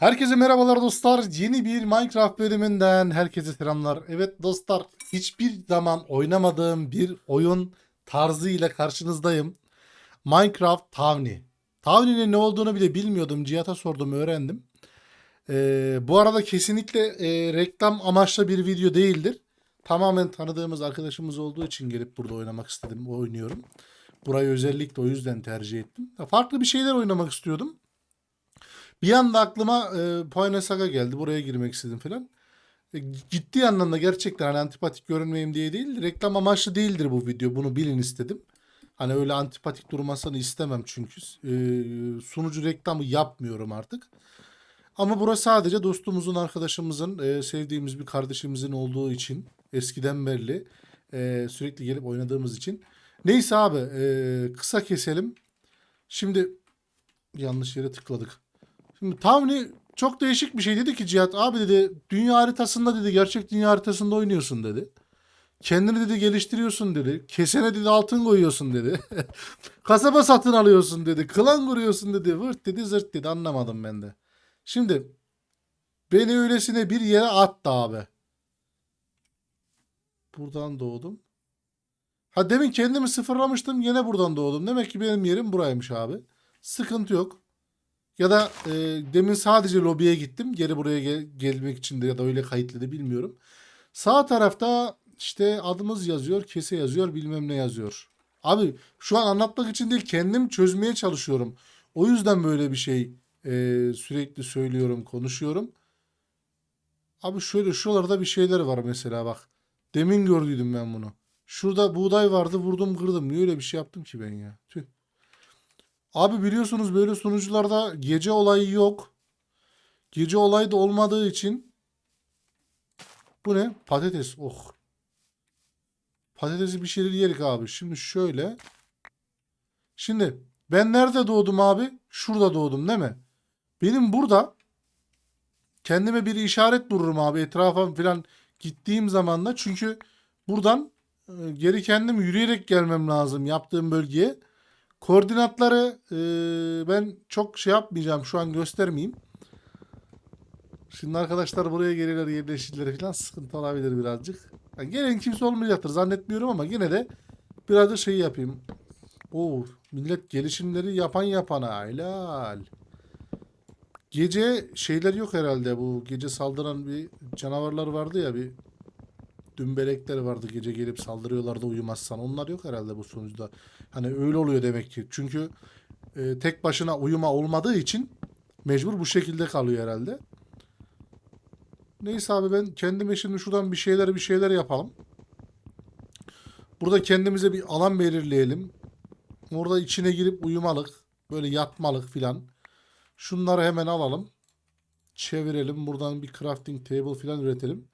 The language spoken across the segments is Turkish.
Herkese merhabalar dostlar. Yeni bir Minecraft bölümünden herkese selamlar. Evet dostlar, hiçbir zaman oynamadığım bir oyun tarzı ile karşınızdayım. Minecraft Tavni. Tavni'nin ne olduğunu bile bilmiyordum. Cihat'a sordum, öğrendim. Ee, bu arada kesinlikle e, reklam amaçlı bir video değildir. Tamamen tanıdığımız arkadaşımız olduğu için gelip burada oynamak istedim. Oynuyorum. Burayı özellikle o yüzden tercih ettim. Farklı bir şeyler oynamak istiyordum. Bir anda aklıma e, Poyne geldi. Buraya girmek istedim falan. E, ciddi anlamda gerçekten hani antipatik görünmeyeyim diye değil. Reklam amaçlı değildir bu video. Bunu bilin istedim. Hani öyle antipatik durmasını istemem çünkü. E, sunucu reklamı yapmıyorum artık. Ama burası sadece dostumuzun, arkadaşımızın, e, sevdiğimiz bir kardeşimizin olduğu için eskiden belli e, sürekli gelip oynadığımız için. Neyse abi e, kısa keselim. Şimdi yanlış yere tıkladık. Şimdi Tavni çok değişik bir şey dedi ki Cihat abi dedi dünya haritasında dedi gerçek dünya haritasında oynuyorsun dedi. Kendini dedi geliştiriyorsun dedi. Kesene dedi altın koyuyorsun dedi. Kasaba satın alıyorsun dedi. Klan kuruyorsun dedi. Vırt dedi zırt dedi anlamadım ben de. Şimdi beni öylesine bir yere attı abi. Buradan doğdum. Ha demin kendimi sıfırlamıştım yine buradan doğdum. Demek ki benim yerim buraymış abi. Sıkıntı yok. Ya da e, demin sadece lobiye gittim. Geri buraya gel- gelmek için de ya da öyle kayıtlı bilmiyorum. Sağ tarafta işte adımız yazıyor, kese yazıyor, bilmem ne yazıyor. Abi şu an anlatmak için değil kendim çözmeye çalışıyorum. O yüzden böyle bir şey e, sürekli söylüyorum, konuşuyorum. Abi şöyle şuralarda bir şeyler var mesela bak. Demin gördüydüm ben bunu. Şurada buğday vardı vurdum kırdım. Niye öyle bir şey yaptım ki ben ya? Tüh. Abi biliyorsunuz böyle sunucularda gece olayı yok. Gece olayı da olmadığı için bu ne? Patates. Oh. Patatesi bir şeyler yerik abi. Şimdi şöyle. Şimdi ben nerede doğdum abi? Şurada doğdum değil mi? Benim burada kendime bir işaret vururum abi etrafa falan gittiğim zaman da çünkü buradan e, geri kendim yürüyerek gelmem lazım yaptığım bölgeye. Koordinatları e, ben çok şey yapmayacağım şu an göstermeyeyim. Şimdi arkadaşlar buraya gelirler yerleşirler falan sıkıntı olabilir birazcık. Yani gelen kimse olmayacaktır zannetmiyorum ama yine de birazcık şey yapayım. Oo, millet gelişimleri yapan yapana helal. Gece şeyler yok herhalde bu gece saldıran bir canavarlar vardı ya bir dümbelekler vardı gece gelip saldırıyorlardı uyumazsan. Onlar yok herhalde bu sonuçta. Hani öyle oluyor demek ki. Çünkü e, tek başına uyuma olmadığı için mecbur bu şekilde kalıyor herhalde. Neyse abi ben kendime şimdi şuradan bir şeyler bir şeyler yapalım. Burada kendimize bir alan belirleyelim. Orada içine girip uyumalık, böyle yatmalık filan. Şunları hemen alalım. Çevirelim. Buradan bir crafting table filan üretelim.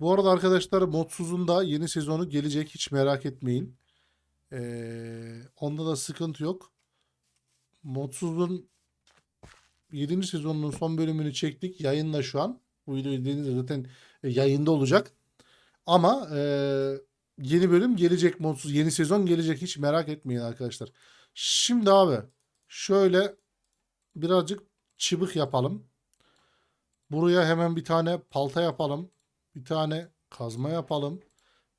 Bu arada arkadaşlar Modsuz'un da yeni sezonu gelecek. Hiç merak etmeyin. Ee, onda da sıkıntı yok. Modsuz'un 7. sezonunun son bölümünü çektik. Yayında şu an. Bu videoyu izlediğinizde zaten e, yayında olacak. Ama e, yeni bölüm gelecek Modsuz. Yeni sezon gelecek. Hiç merak etmeyin arkadaşlar. Şimdi abi şöyle birazcık çıbık yapalım. Buraya hemen bir tane palta yapalım. Bir tane kazma yapalım.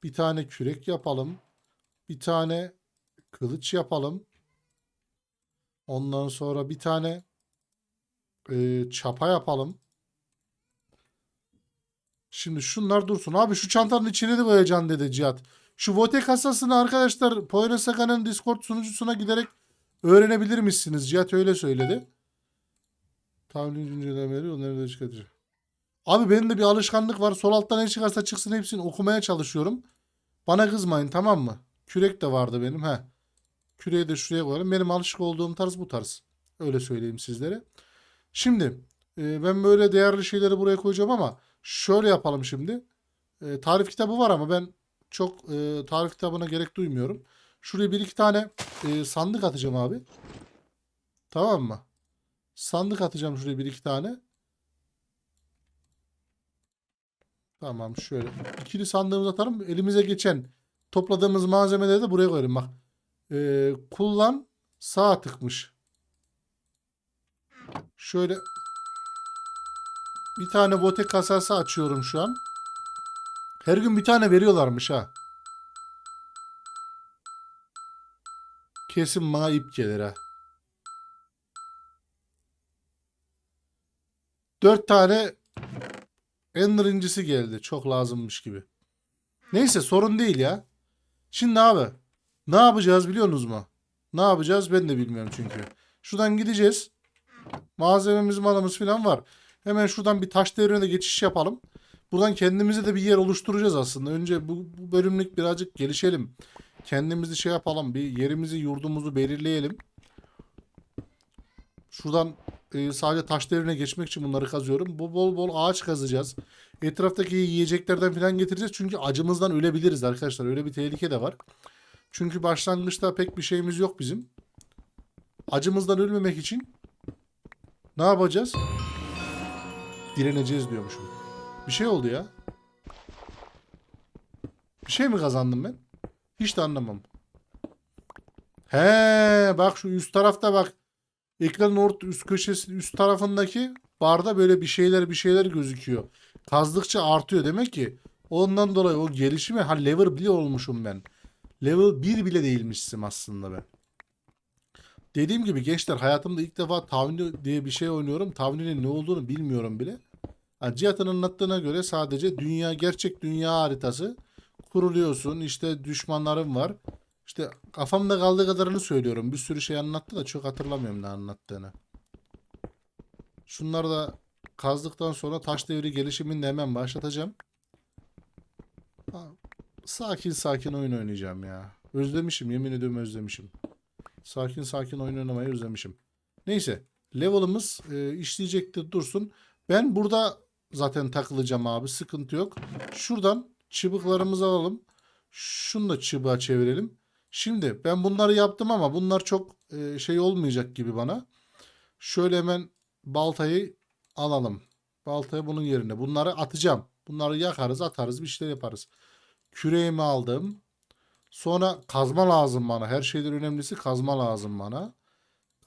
Bir tane kürek yapalım. Bir tane kılıç yapalım. Ondan sonra bir tane e, çapa yapalım. Şimdi şunlar dursun. Abi şu çantanın içine de koyacaksın dedi Cihat. Şu vote kasasını arkadaşlar Poyra Saka'nın Discord sunucusuna giderek öğrenebilir misiniz? Cihat öyle söyledi. Tahmin güncellemeleri onları da çıkartacağım. Abi benim de bir alışkanlık var. Sol alttan ne çıkarsa çıksın hepsini okumaya çalışıyorum. Bana kızmayın tamam mı? Kürek de vardı benim. He. Küreği de şuraya koyalım. Benim alışık olduğum tarz bu tarz. Öyle söyleyeyim sizlere. Şimdi e, ben böyle değerli şeyleri buraya koyacağım ama şöyle yapalım şimdi. E, tarif kitabı var ama ben çok e, tarif kitabına gerek duymuyorum. Şuraya bir iki tane e, sandık atacağım abi. Tamam mı? Sandık atacağım şuraya bir iki tane. Tamam şöyle. İkili sandığımızı atarım. Elimize geçen topladığımız malzemeleri de buraya koyalım bak. Ee, kullan sağ tıkmış. Şöyle bir tane bote kasası açıyorum şu an. Her gün bir tane veriyorlarmış ha. Kesin bana ip gelir ha. Dört tane Ender incisi geldi. Çok lazımmış gibi. Neyse sorun değil ya. Şimdi abi ne yapacağız biliyorsunuz mu? Ne yapacağız ben de bilmiyorum çünkü. Şuradan gideceğiz. Malzememiz malımız falan var. Hemen şuradan bir taş devrine de geçiş yapalım. Buradan kendimize de bir yer oluşturacağız aslında. Önce bu, bu bölümlük birazcık gelişelim. Kendimizi şey yapalım. Bir yerimizi yurdumuzu belirleyelim. Şuradan e, sadece taş devrine geçmek için bunları kazıyorum. Bu bol bol ağaç kazacağız. Etraftaki yiyeceklerden falan getireceğiz. Çünkü acımızdan ölebiliriz arkadaşlar. Öyle bir tehlike de var. Çünkü başlangıçta pek bir şeyimiz yok bizim. Acımızdan ölmemek için ne yapacağız? Direneceğiz diyormuşum. Bir şey oldu ya. Bir şey mi kazandım ben? Hiç de anlamam. He, bak şu üst tarafta bak. Ekranın orta üst köşesi üst tarafındaki barda böyle bir şeyler bir şeyler gözüküyor. Kazdıkça artıyor demek ki. Ondan dolayı o gelişimi ha level bile olmuşum ben. Level 1 bile değilmişsim aslında ben. Dediğim gibi gençler hayatımda ilk defa Tavni diye bir şey oynuyorum. Tavni'nin ne olduğunu bilmiyorum bile. Yani Cihat'ın anlattığına göre sadece dünya gerçek dünya haritası kuruluyorsun. İşte düşmanların var. İşte kafamda kaldığı kadarını söylüyorum. Bir sürü şey anlattı da çok hatırlamıyorum ne anlattığını. Şunları da kazdıktan sonra taş devri gelişimini de hemen başlatacağım. Sakin sakin oyun oynayacağım ya. Özlemişim yemin ediyorum özlemişim. Sakin sakin oyun oynamayı özlemişim. Neyse level'ımız e, işleyecektir dursun. Ben burada zaten takılacağım abi sıkıntı yok. Şuradan çıbıklarımızı alalım. Şunu da çıbığa çevirelim. Şimdi ben bunları yaptım ama bunlar çok e, şey olmayacak gibi bana. Şöyle hemen baltayı alalım. Baltayı bunun yerine. Bunları atacağım. Bunları yakarız atarız bir şeyler yaparız. Küreğimi aldım. Sonra kazma lazım bana. Her şeyden önemlisi kazma lazım bana.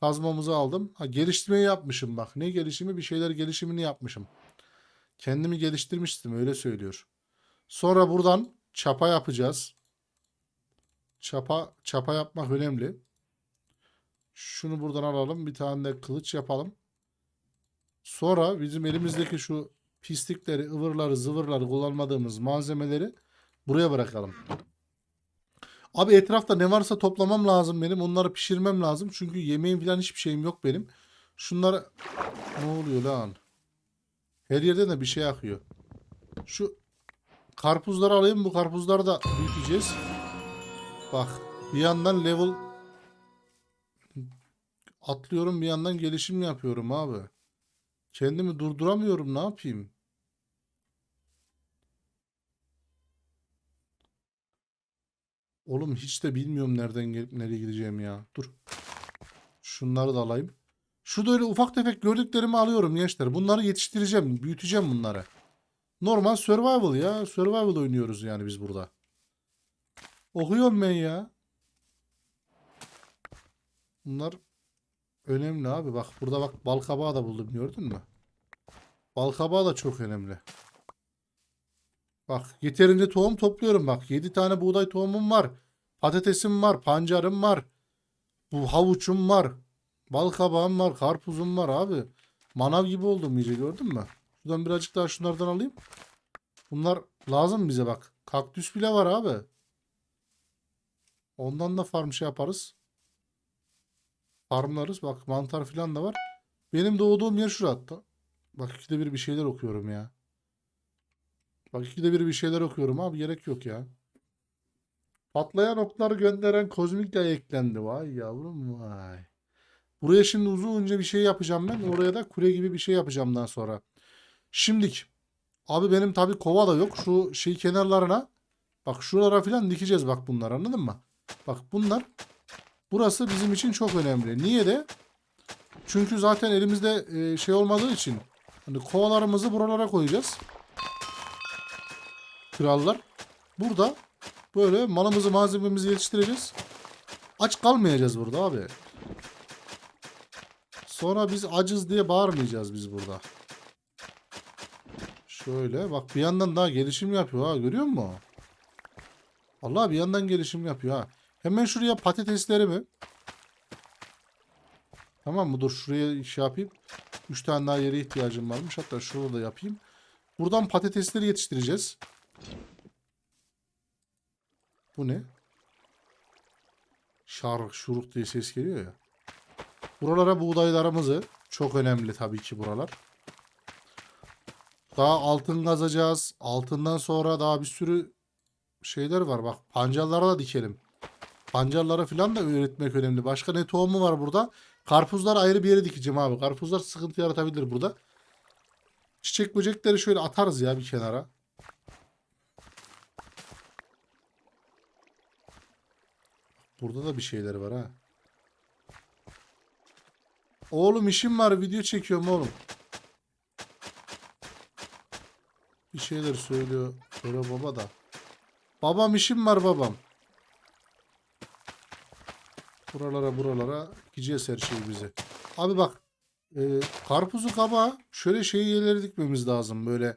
Kazmamızı aldım. Ha geliştirmeyi yapmışım bak. Ne gelişimi? Bir şeyler gelişimini yapmışım. Kendimi geliştirmiştim öyle söylüyor. Sonra buradan çapa yapacağız. Çapa çapa yapmak önemli. Şunu buradan alalım. Bir tane de kılıç yapalım. Sonra bizim elimizdeki şu pislikleri, ıvırları, zıvırları kullanmadığımız malzemeleri buraya bırakalım. Abi etrafta ne varsa toplamam lazım benim. Onları pişirmem lazım. Çünkü yemeğim falan hiçbir şeyim yok benim. Şunları ne oluyor lan? Her yerden de bir şey akıyor. Şu karpuzları alayım. Bu karpuzları da büyüteceğiz. Bak bir yandan level atlıyorum bir yandan gelişim yapıyorum abi. Kendimi durduramıyorum ne yapayım? Oğlum hiç de bilmiyorum nereden gelip nereye gideceğim ya. Dur. Şunları da alayım. Şurada öyle ufak tefek gördüklerimi alıyorum gençler. Bunları yetiştireceğim, büyüteceğim bunları. Normal survival ya. Survival oynuyoruz yani biz burada. Okuyorum ben ya. Bunlar önemli abi. Bak burada bak bal kabağı da buldum gördün mü? Bal kabağı da çok önemli. Bak yeterince tohum topluyorum bak. 7 tane buğday tohumum var. Patatesim var. Pancarım var. Bu havuçum var. Bal kabağım var. Karpuzum var abi. Manav gibi oldum iyice gördün mü? Şuradan birazcık daha şunlardan alayım. Bunlar lazım bize bak. Kaktüs bile var abi. Ondan da farm şey yaparız. Farmlarız. Bak mantar falan da var. Benim doğduğum yer şurada. Bak ikide bir bir şeyler okuyorum ya. Bak ikide bir bir şeyler okuyorum abi. Gerek yok ya. Patlayan okları gönderen kozmik yay eklendi. Vay yavrum vay. Buraya şimdi uzunca bir şey yapacağım ben. Oraya da kule gibi bir şey yapacağım daha sonra. Şimdik. Abi benim tabi kova da yok. Şu şey kenarlarına. Bak şuralara falan dikeceğiz bak bunlar anladın mı? Bak bunlar. Burası bizim için çok önemli. Niye de? Çünkü zaten elimizde e, şey olmadığı için. Hani kovalarımızı buralara koyacağız. Krallar. Burada böyle malımızı malzememizi yetiştireceğiz. Aç kalmayacağız burada abi. Sonra biz acız diye bağırmayacağız biz burada. Şöyle bak bir yandan daha gelişim yapıyor ha görüyor musun? Allah bir yandan gelişim yapıyor ha. Hemen şuraya patateslerimi Tamam mı? Dur şuraya şey yapayım. 3 tane daha yere ihtiyacım varmış. Hatta şurada da yapayım. Buradan patatesleri yetiştireceğiz. Bu ne? Şark şuruk diye ses geliyor ya. Buralara buğdaylarımızı çok önemli tabii ki buralar. Daha altın kazacağız. Altından sonra daha bir sürü şeyler var. Bak pancarlara da dikelim. Pancarlara falan da üretmek önemli. Başka ne tohumu var burada? Karpuzlar ayrı bir yere dikeceğim abi. Karpuzlar sıkıntı yaratabilir burada. Çiçek böcekleri şöyle atarız ya bir kenara. Burada da bir şeyler var ha. Oğlum işim var video çekiyorum oğlum. Bir şeyler söylüyor. Böyle baba da. Babam işim var babam. Buralara buralara gideceğiz her şey bize. Abi bak e, karpuzu kabağa şöyle şey yerlere dikmemiz lazım. Böyle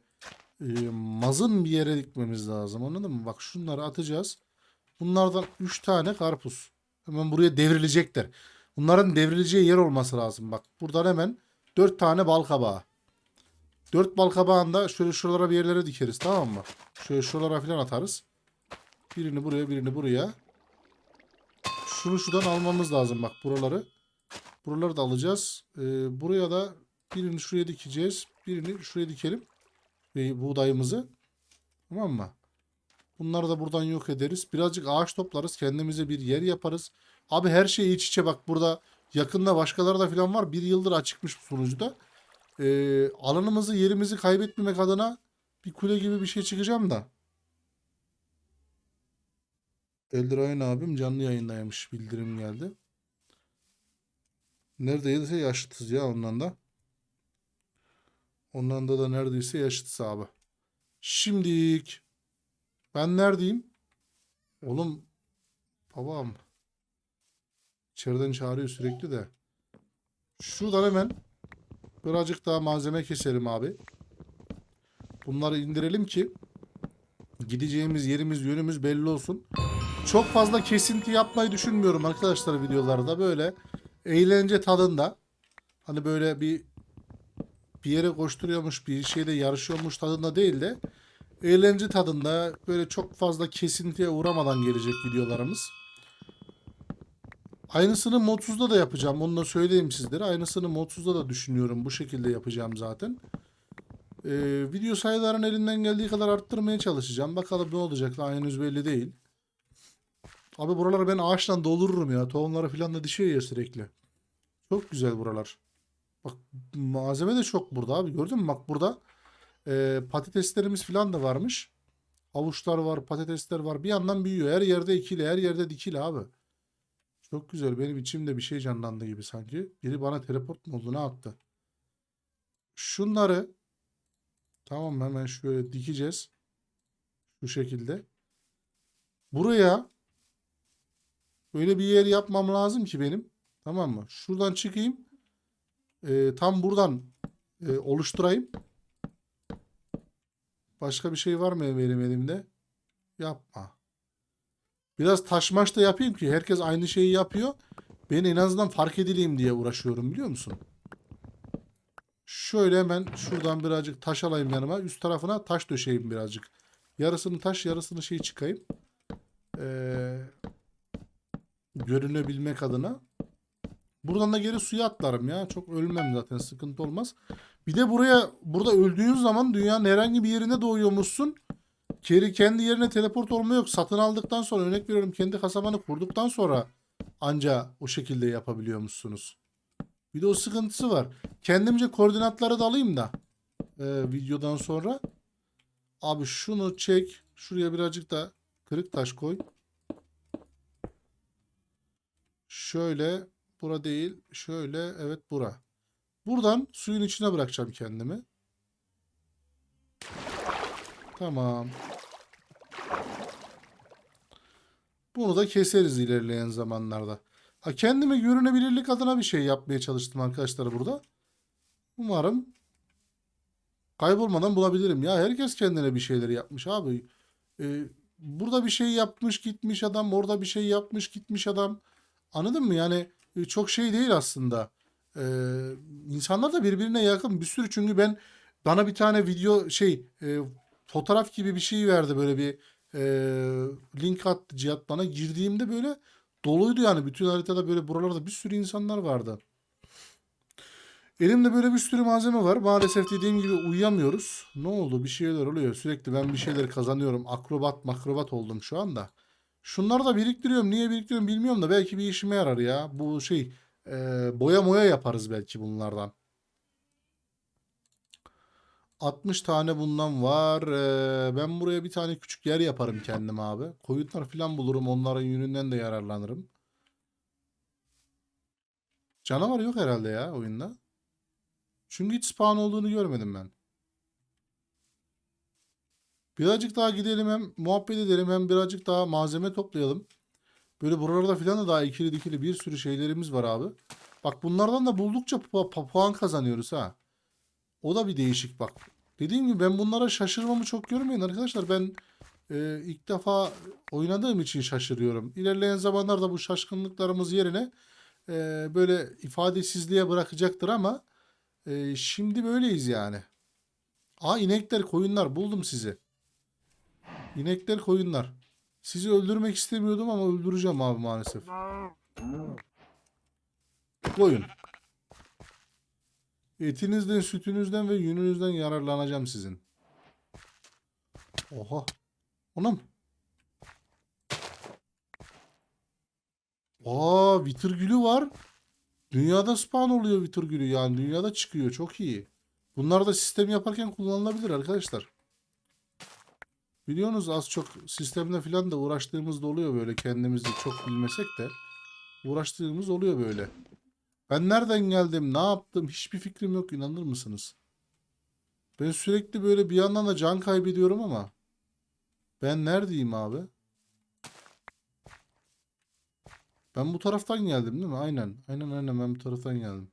e, mazın bir yere dikmemiz lazım. Anladın mı? Bak şunları atacağız. Bunlardan 3 tane karpuz. Hemen buraya devrilecekler. Bunların devrileceği yer olması lazım. Bak buradan hemen 4 tane bal kabağı. 4 bal kabağını da şöyle şuralara bir yerlere dikeriz tamam mı? Şöyle şuralara falan atarız. Birini buraya birini buraya. Şunu şuradan almamız lazım bak buraları. Buraları da alacağız. Ee, buraya da birini şuraya dikeceğiz. Birini şuraya dikelim. Ee, buğdayımızı. Tamam mı? Bunları da buradan yok ederiz. Birazcık ağaç toplarız. Kendimize bir yer yaparız. Abi her şey iç içe bak burada yakında başkaları da falan var. Bir yıldır açıkmış bu sunucuda. Ee, alanımızı yerimizi kaybetmemek adına bir kule gibi bir şey çıkacağım da. Eldrayan abim canlı yayındaymış. Bildirim geldi. Neredeyse yaşıtız ya ondan da. Ondan da da neredeyse yaşıtız abi. Şimdilik ben neredeyim? Oğlum babam içeriden çağırıyor sürekli de. Şuradan hemen birazcık daha malzeme keselim abi. Bunları indirelim ki gideceğimiz yerimiz yönümüz belli olsun. Çok fazla kesinti yapmayı düşünmüyorum arkadaşlar videolarda böyle eğlence tadında. Hani böyle bir bir yere koşturuyormuş, bir şeyde yarışıyormuş tadında değil de eğlence tadında böyle çok fazla kesintiye uğramadan gelecek videolarımız. Aynısını modsuzda da yapacağım. Onu da söyleyeyim sizlere. Aynısını modsuzda da düşünüyorum. Bu şekilde yapacağım zaten. Ee, video sayılarını elinden geldiği kadar arttırmaya çalışacağım. Bakalım ne olacak daha henüz belli değil. Abi buraları ben ağaçtan doldururum ya. Tohumları falan da düşüyor ya sürekli. Çok güzel buralar. Bak malzeme de çok burada abi. Gördün mü? Bak burada e, patateslerimiz falan da varmış. Havuçlar var, patatesler var. Bir yandan büyüyor. Her yerde ikili, her yerde dikili abi. Çok güzel. Benim içimde bir şey canlandı gibi sanki. Biri bana teleport mu oldu? Ne attı? Şunları tamam hemen şöyle dikeceğiz. Şu şekilde. Buraya Öyle bir yer yapmam lazım ki benim. Tamam mı? Şuradan çıkayım. Ee, tam buradan e, oluşturayım. Başka bir şey var mı benim elimde? Yapma. Biraz taşmaş da yapayım ki herkes aynı şeyi yapıyor. Ben en azından fark edileyim diye uğraşıyorum biliyor musun? Şöyle hemen şuradan birazcık taş alayım yanıma. Üst tarafına taş döşeyim birazcık. Yarısını taş yarısını şey çıkayım. Eee görünebilmek adına. Buradan da geri suya atlarım ya. Çok ölmem zaten sıkıntı olmaz. Bir de buraya burada öldüğün zaman dünyanın herhangi bir yerine doğuyormuşsun. Geri kendi yerine teleport olma yok. Satın aldıktan sonra örnek veriyorum kendi kasabanı kurduktan sonra anca o şekilde yapabiliyormuşsunuz. Bir de o sıkıntısı var. Kendimce koordinatları da alayım da e, videodan sonra. Abi şunu çek. Şuraya birazcık da kırık taş koy. Şöyle bura değil. Şöyle evet bura. Buradan suyun içine bırakacağım kendimi. Tamam. Bunu da keseriz ilerleyen zamanlarda. Ha, kendime görünebilirlik adına bir şey yapmaya çalıştım arkadaşlar burada. Umarım kaybolmadan bulabilirim. Ya herkes kendine bir şeyleri yapmış abi. Ee, burada bir şey yapmış gitmiş adam. Orada bir şey yapmış gitmiş adam. Anladın mı? Yani e, çok şey değil aslında. Ee, insanlar da birbirine yakın bir sürü çünkü ben bana bir tane video şey e, fotoğraf gibi bir şey verdi böyle bir e, link attı Cihat bana girdiğimde böyle doluydu yani bütün haritada böyle buralarda bir sürü insanlar vardı. Elimde böyle bir sürü malzeme var. Maalesef dediğim gibi uyuyamıyoruz. Ne oldu? Bir şeyler oluyor. Sürekli ben bir şeyler kazanıyorum. Akrobat makrobat oldum şu anda. Şunları da biriktiriyorum. Niye biriktiriyorum bilmiyorum da belki bir işime yarar ya. Bu şey e, boya moya yaparız belki bunlardan. 60 tane bundan var. Ee, ben buraya bir tane küçük yer yaparım kendim abi. Koyunlar falan bulurum. Onların yününden de yararlanırım. Canavar yok herhalde ya oyunda. Çünkü hiç spawn olduğunu görmedim ben. Birazcık daha gidelim hem muhabbet edelim hem birazcık daha malzeme toplayalım. Böyle buralarda falan da daha ikili dikili bir sürü şeylerimiz var abi. Bak bunlardan da buldukça pu- puan kazanıyoruz ha. O da bir değişik bak. Dediğim gibi ben bunlara şaşırmamı çok görmeyin arkadaşlar. Ben e, ilk defa oynadığım için şaşırıyorum. İlerleyen zamanlarda bu şaşkınlıklarımız yerine e, böyle ifadesizliğe bırakacaktır ama e, şimdi böyleyiz yani. Aa inekler koyunlar buldum sizi. İnekler koyunlar. Sizi öldürmek istemiyordum ama öldüreceğim abi maalesef. Koyun. Etinizden, sütünüzden ve yününüzden yararlanacağım sizin. Oha. Anam. Aa, vitir gülü var. Dünyada spawn oluyor vitir gülü yani. Dünyada çıkıyor. Çok iyi. Bunlar da sistem yaparken kullanılabilir arkadaşlar. Biliyorsunuz az çok sistemle falan da uğraştığımız da oluyor böyle. Kendimizi çok bilmesek de uğraştığımız oluyor böyle. Ben nereden geldim, ne yaptım hiçbir fikrim yok inanır mısınız? Ben sürekli böyle bir yandan da can kaybediyorum ama ben neredeyim abi? Ben bu taraftan geldim değil mi? Aynen. Aynen aynen ben bu taraftan geldim.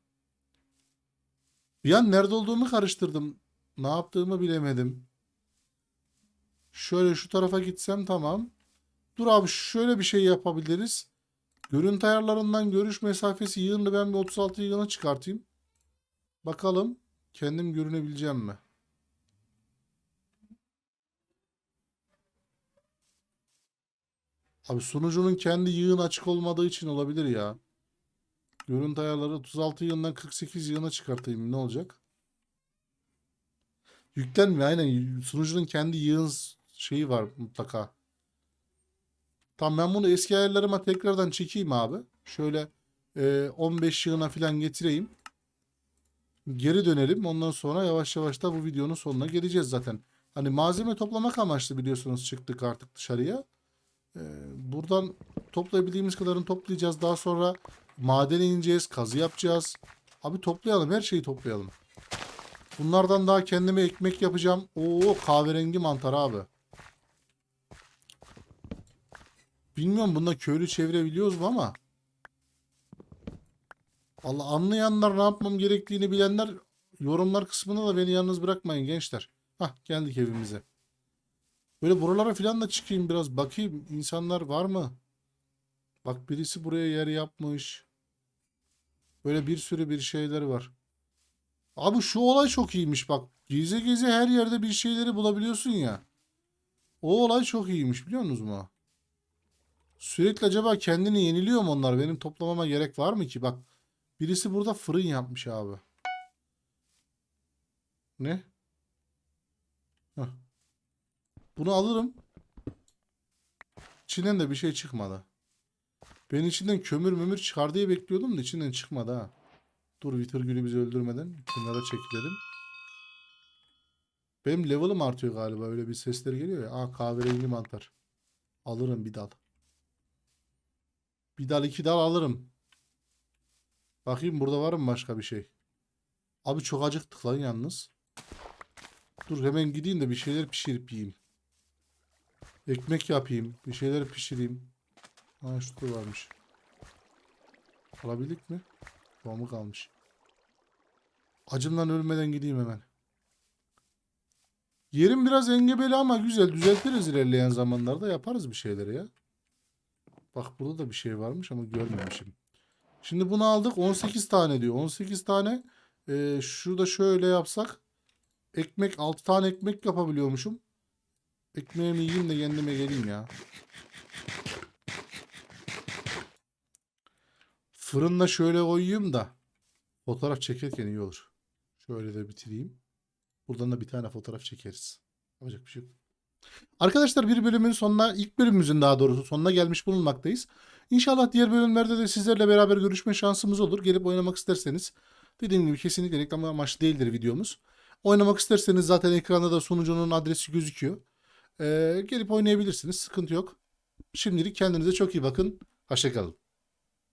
Bir an nerede olduğumu karıştırdım. Ne yaptığımı bilemedim. Şöyle şu tarafa gitsem tamam. Dur abi şöyle bir şey yapabiliriz. Görüntü ayarlarından görüş mesafesi yığını ben bir 36 yığına çıkartayım. Bakalım kendim görünebileceğim mi? Abi sunucunun kendi yığın açık olmadığı için olabilir ya. Görüntü ayarları 36 yığından 48 yığına çıkartayım ne olacak? Yüklenmiyor aynen sunucunun kendi yığın şeyi var mutlaka. Tamam ben bunu eski ayarlarıma tekrardan çekeyim abi. Şöyle e, 15 yığına falan getireyim. Geri dönelim. Ondan sonra yavaş yavaş da bu videonun sonuna geleceğiz zaten. Hani malzeme toplamak amaçlı biliyorsunuz çıktık artık dışarıya. E, buradan toplayabildiğimiz kadarını toplayacağız. Daha sonra madene ineceğiz. Kazı yapacağız. Abi toplayalım. Her şeyi toplayalım. Bunlardan daha kendime ekmek yapacağım. Oo kahverengi mantar abi. Bilmiyorum bunda köylü çevirebiliyoruz mu ama. Allah anlayanlar ne yapmam gerektiğini bilenler yorumlar kısmında da beni yalnız bırakmayın gençler. Hah geldik evimize. Böyle buralara falan da çıkayım biraz bakayım insanlar var mı? Bak birisi buraya yer yapmış. Böyle bir sürü bir şeyler var. Abi şu olay çok iyiymiş bak. Geze geze her yerde bir şeyleri bulabiliyorsun ya. O olay çok iyiymiş biliyor musunuz mu? Sürekli acaba kendini yeniliyor mu onlar? Benim toplamama gerek var mı ki? Bak birisi burada fırın yapmış abi. Ne? Heh. Bunu alırım. İçinden de bir şey çıkmadı. Ben içinden kömür mümür çıkar diye bekliyordum da içinden çıkmadı ha. Dur Vitor bizi öldürmeden kenara çekilelim. Benim level'ım artıyor galiba. Öyle bir sesler geliyor ya. Aa kahverengi mantar. Alırım bir dal. Bir dal iki dal alırım. Bakayım burada var mı başka bir şey? Abi çok acıktık lan yalnız. Dur hemen gideyim de bir şeyler pişirip yiyeyim. Ekmek yapayım. Bir şeyler pişireyim. Ha şurada varmış. Alabildik mi? Tohumu kalmış. Acımdan ölmeden gideyim hemen. Yerim biraz engebeli ama güzel. Düzeltiriz ilerleyen zamanlarda. Yaparız bir şeyleri ya. Bak burada da bir şey varmış ama görmemişim. Şimdi bunu aldık. 18 tane diyor. 18 tane. Ee, şurada şöyle yapsak. Ekmek 6 tane ekmek yapabiliyormuşum. Ekmeğimi yiyeyim de kendime geleyim ya. Fırında şöyle koyayım da fotoğraf çekerken iyi olur. Şöyle de bitireyim. Buradan da bir tane fotoğraf çekeriz. Yapacak bir şey yok. Arkadaşlar bir bölümün sonuna, ilk bölümümüzün daha doğrusu sonuna gelmiş bulunmaktayız. İnşallah diğer bölümlerde de sizlerle beraber görüşme şansımız olur. Gelip oynamak isterseniz dediğim gibi kesinlikle reklam amaçlı değildir videomuz. Oynamak isterseniz zaten ekranda da sunucunun adresi gözüküyor. Ee, gelip oynayabilirsiniz. Sıkıntı yok. Şimdilik kendinize çok iyi bakın. Hoşçakalın.